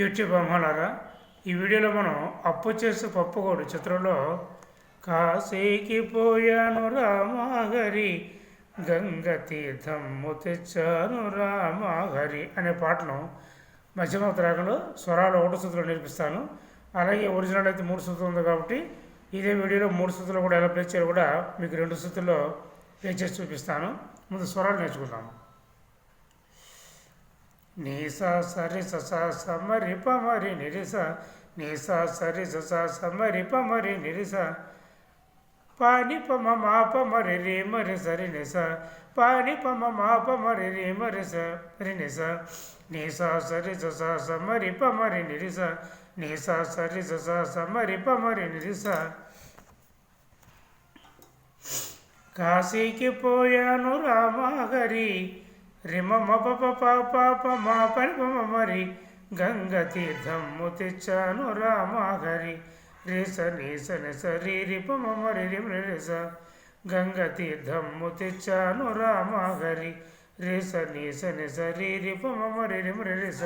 YouTube అమ్మలారా ఈ వీడియోలో మనం అప్పు చేసి పప్పుకోడు చిత్రంలో కాశీకి పోయాను రామాహరి గంగ తీర్థము తెచ్చాను రామాహరి అనే పాటను మధ్యమ రాగంలో స్వరాలు ఒకటి సూత్రం నేర్పిస్తాను. అలాగే ఒరిజినల్ అయితే మూడు సూత్రం ఉంది కాబట్టి ఇదే వీడియోలో మూడు సూత్రాలు కూడా ఎలా ప్లే చేయాలో కూడా మీకు రెండు సూత్రుల్లో ప్లే చేసి చూపిస్తాను. ముందు స్వరాలు నేర్చుకుందాము నీస సరి సస సమరి పమరి నిరిస నీస సరి సస సమరి పమరి నిరిస. పాని పమ మా పమరి రే మరి సరి నిస పాని పమ మా పమరి రే మరి సరి నిస. నీస సరి సస సమరి పమరి నిరిస నీస సరి సస సమరి పమరి నిరిస. కాశీకి పోయాను రామాహరి రిమ మప పాప మా పని మరి. గంగ తీర్థము తెచ్చాను రామాహరి రేస నీస నిస రీ రిప మరి రిమ రేస గంగ తీర్థము తెచ్చాను రామాహరి రేస నీస నిస రీ రిప మరి రిమ రేస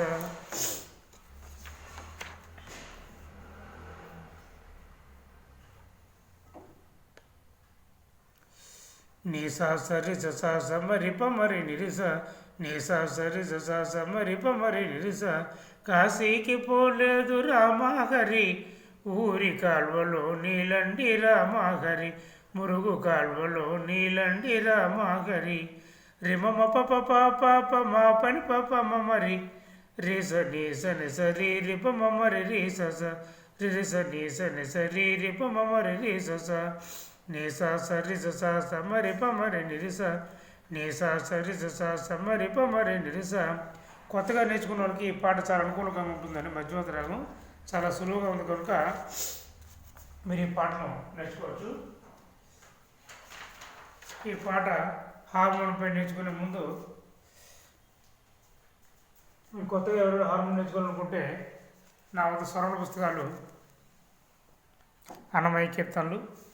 నీసా సరి ససా సమరి మరి నిరిస నీసా సరి ససా సమరి మరి నిరిస కాశీకి పోలేదు రామాహరి ఊరి కాల్వలో నీలండి రామాహరి మురుగు కాల్వలో నీలండి రామాహరి రిమమ పప పాప మా పని పప మమరి రిస నీస నిస రీ రిప మమరి రీస రిస నీస నిస రీ రిప మమరి రీస నీసా సరి సమరి పమరి నిరిస. నీసా సరి సమరి పమరి నిరిస. కొత్తగా నేర్చుకున్న వాళ్ళకి ఈ పాట చాలా అనుకూలంగా ఉంటుందని మధ్యవర్తి రాగం చాలా సులువుగా ఉంది కనుక మీరు ఈ పాటను నేర్చుకోవచ్చు. ఈ పాట హార్మోన్పై నేర్చుకునే ముందు కొత్తగా ఎవరైనా హార్మోన్ నేర్చుకోవాలనుకుంటే నా వద్ద స్వరణ పుస్తకాలు అన్నమయ్య కీర్తనలు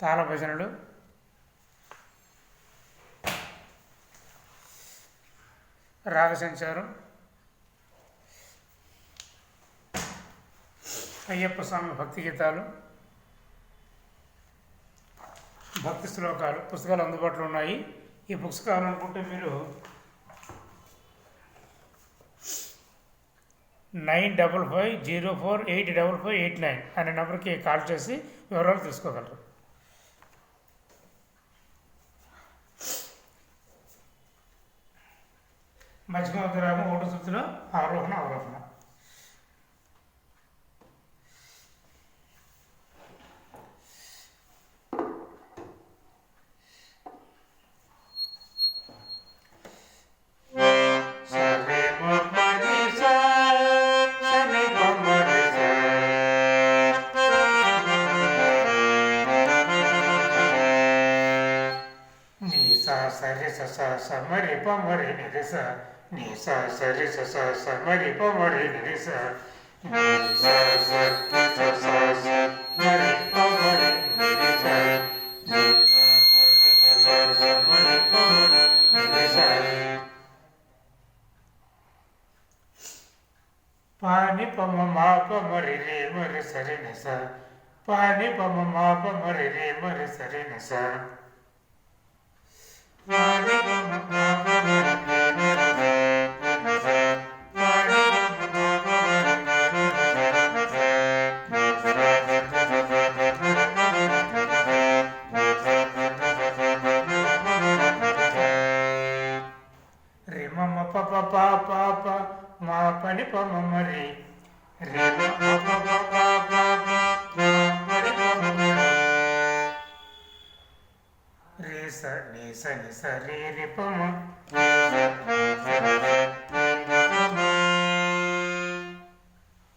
తాళ భజనలు రాగ సంచారం అయ్యప్ప స్వామి భక్తి గీతాలు. భక్తి శ్లోకాలు పుస్తకాలు అందుబాటులో ఉన్నాయి. ఈ బుక్స్ కావాలనుకుంటే మీరు nine double five zero four eight double five eight nine అనే నెంబర్కి కాల్ చేసి వివరాలు తీసుకోగలరు మధ్యమరాగం ఒకటో శృతిలో ఆరోహణ అవరోహణ. సరి స సమరి పమరి నిరిస నీ స సరి స సమరి పమరి నిరిస నీ స స స స సమరి పమరి నిరిస నీ స స సమరి పమరి నిరిస పాని పమ మాప మరి రే మరి సరి నిస పాని పమ మాప మరి రే మరి సరి నిస పాని పమ మాప మరి పప పాప మా పని పమ మరి. రిమ పప పాప మా పని పమ మరి రేస రే రి పమ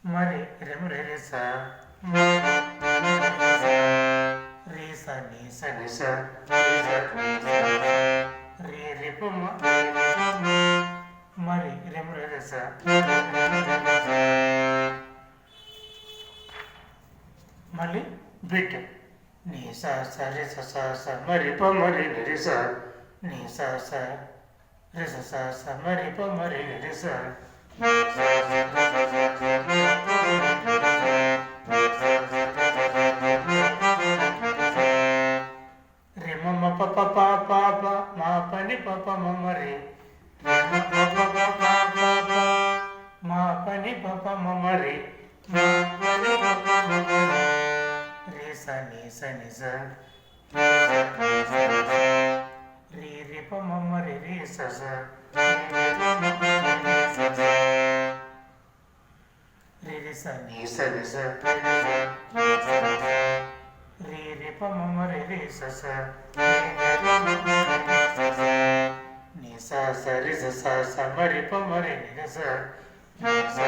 మరి రిమ రే రి పమ మరి రిమ రే మళ్ళీ బిట్ నీ సా సరి స మరి ప మరి నిరి స నీ సా స రి స మరి ప మరి నిరి స రి మ మ ప ప ప ప మా పని ప ప మ మ పని ప ప సని మ స రే రే ప స స. రి రి స స ప స స. ని స స రి స స ప ని స.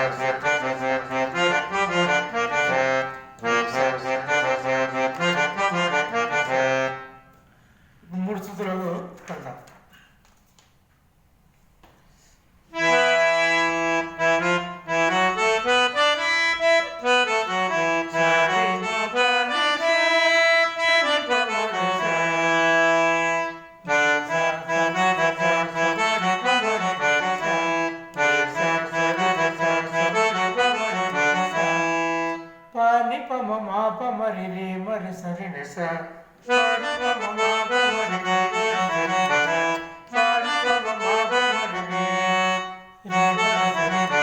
పాని పమ మా పమరి రే మరి సరి నిస పాని పమ మా పమరి రే పాని పమ మా పమరి రే రే మరి సరి నిస స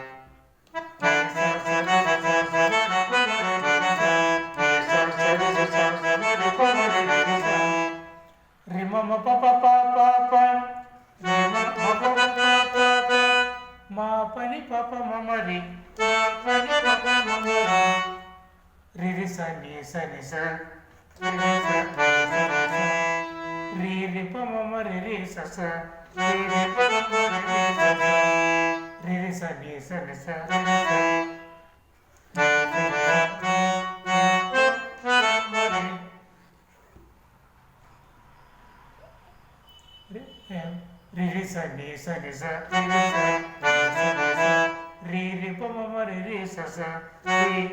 మ ప ప స ని స ని మా పని పాప మమరి రిరి సని సని స రి రి ప మమ రి రి స స రి రి ప మమ రి రి స స రి రి స ని స ని స రి రి స రి రి ని స ని స రి రి స రి రి ప రి రి స స రి